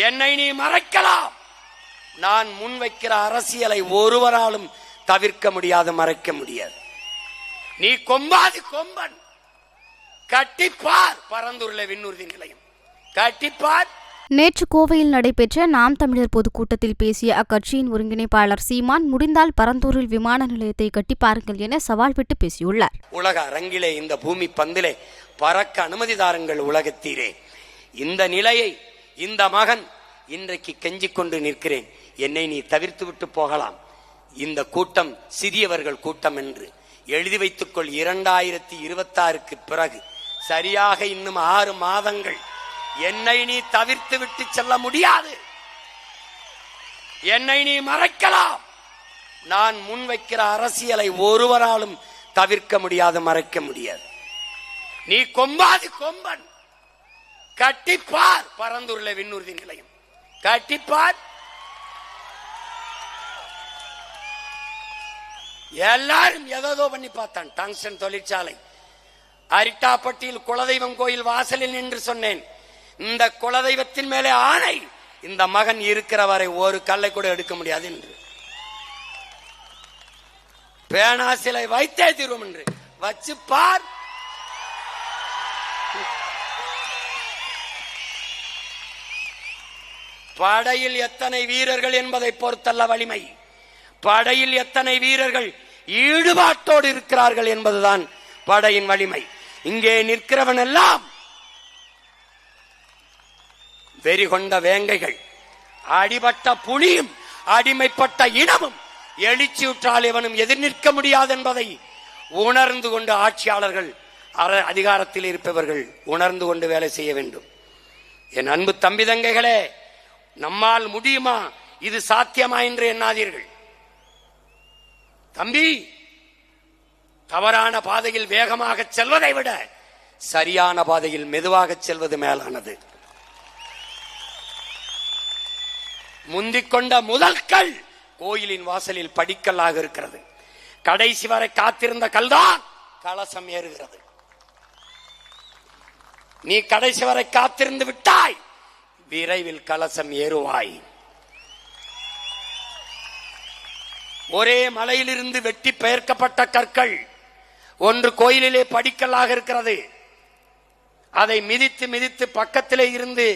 என்னை நீ மறைக்கலாம். நான் முன்வைக்கிற அரசியலை ஒருவராலும் தவிர்க்க முடியாது மறைக்க முடியாது. நீ கொம்பாது கொம்பன். கட்டிப்பார் பரந்தூர்ல விண்ணூர்தி நிலையம். கட்டிப்பார். நேற்று கோவையில் நடைபெற்ற நாம் தமிழர் பொதுக்கூட்டத்தில் பேசிய அக்கட்சியின் ஒருங்கிணைப்பாளர் சீமான் முடிந்தால் பரந்தூரில் விமான நிலையத்தை கட்டிப் பாருங்கள் என சவால் விட்டு பேசியுள்ளார். உலக அரங்கிலே இந்த பூமி பந்திலே பறக்க அனுமதி தாருங்கள் உலகத்தீரே. இந்த நிலையை இந்த மகன் இன்றைக்கு கெஞ்சிக் கொண்டு நிற்கிறேன். என்னை நீ தவிர்த்து விட்டு போகலாம். இந்த கூட்டம் சிறியவர்கள் கூட்டம் என்று. எழுதி வைத்துக்கொள் இரண்டாயிரத்தி இருபத்தாறுக்கு பிறகு. சரியாக இன்னும் ஆறு மாதங்கள். என்னை நீ தவிர்த்து விட்டு செல்ல முடியாது. என்னை நீ மறைக்கலாம். நான் முன்வைக்கிற அரசியலை ஒருவராலும் தவிர்க்க முடியாது மறைக்க முடியாது. நீ கொம்பாது கொம்பன். கட்டிப்பார். பரந்துள்ள விண்ணூர்தி நிலையம். கட்டிப்பார். எல்லாரும் எதோ பண்ணி பார்த்தான். டங்ஸ்டன் தொழிற்சாலை. அரிட்டாப்பட்டியில் குலதெய்வம் கோயில் வாசலில் நின்று சொன்னேன். இந்த குலதெய்வத்தின் மேலே ஆணை. இந்த மகன் இருக்கிற வரை ஒரு கல்லை கூட எடுக்க முடியாது என்று. பேனா சிலை வைத்தே தீர்வோம் என்று. வச்சு பார் படையில் எத்தனை வீரர்கள் என்பதை பொறுத்தல்ல வலிமை. படையில் எத்தனை வீரர்கள் ஈடுபாட்டோடு இருக்கிறார்கள் என்பதுதான் படையின் வலிமை. இங்கே நிற்கிறவன் எல்லாம் வெறி கொண்ட வேங்கைகள். அடிபட்ட புலியும் அடிமைப்பட்ட இனமும் எழுச்சியுற்றால் இவனும் எதிர் நிற்க முடியாது என்பதை உணர்ந்து கொண்டு ஆட்சியாளர்கள் அதிகாரத்தில் இருப்பவர்கள் உணர்ந்து கொண்டு வேலை செய்ய வேண்டும். என் அன்பு தம்பி தங்கைகளே நம்மால் முடியுமா? இது சாத்தியமா என்று எண்ணாதீர்கள். தம்பி தவறான பாதையில் வேகமாக செல்வதை விட சரியான பாதையில் மெதுவாக செல்வது மேலானது. முந்திக் கொண்ட முதல் கல் கோயிலின் வாசலில் படிக்கல்லாக இருக்கிறது. கடைசி வரை காத்திருந்த கல்தான் கலசம் ஏறுகிறது. நீ கடைசி வரை காத்திருந்து விட்டாய். விரைவில் கலசம் ஏறுவாய். ஒரே மலையிலிருந்து வெட்டி பெயர்க்கப்பட்ட கற்கள் ஒன்று கோயிலிலே படிக்கல்லாக இருக்கிறது. அதை மிதித்து மிதித்து பக்கத்திலே இருந்து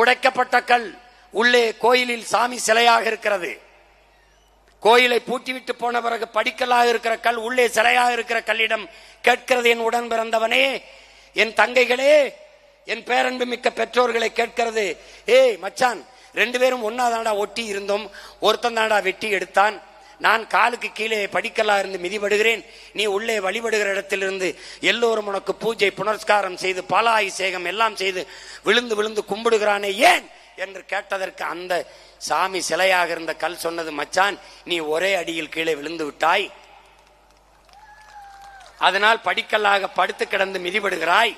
உடைக்கப்பட்ட கல் உள்ளே கோயிலில் சாமி சிலையாக இருக்கிறது. கோயிலை பூட்டிவிட்டு போன பிறகு படிக்கல்லாக இருக்கிற கல் உள்ளே சிலையாக இருக்கிற கல்லிடம் கேட்கிறது என் உடன் பிறந்தவனே என் தங்கைகளே என் பேரன்பு மிக்க பெற்றோர்களை கேட்கிறது. ஏய் மச்சான் ரெண்டு பேரும் ஒன்னா தாண்டா ஒட்டி இருந்தோம்? ஒருத்தன் தாண்டா வெட்டி எடுத்தான். நான் காலுக்கு கீழே படிக்கலா இருந்து மிதிபடுகிறேன். நீ உள்ளே வழிபடுகிற இடத்திலிருந்து எல்லோரும் உனக்கு பூஜை புனஸ்காரம் செய்து பாலாபிஷேகம் எல்லாம் செய்து விழுந்து விழுந்து கும்பிடுகிறானே ஏன்? என்று கேட்டதற்கு அந்த சாமி சிலையாக இருந்த கல் சொன்னது மச்சான் நீ ஒரே அடியில் கீழே விழுந்து விட்டாய். அதனால் படிக்கல்லாக படுத்து கிடந்து மிதிபடுகிறாய்.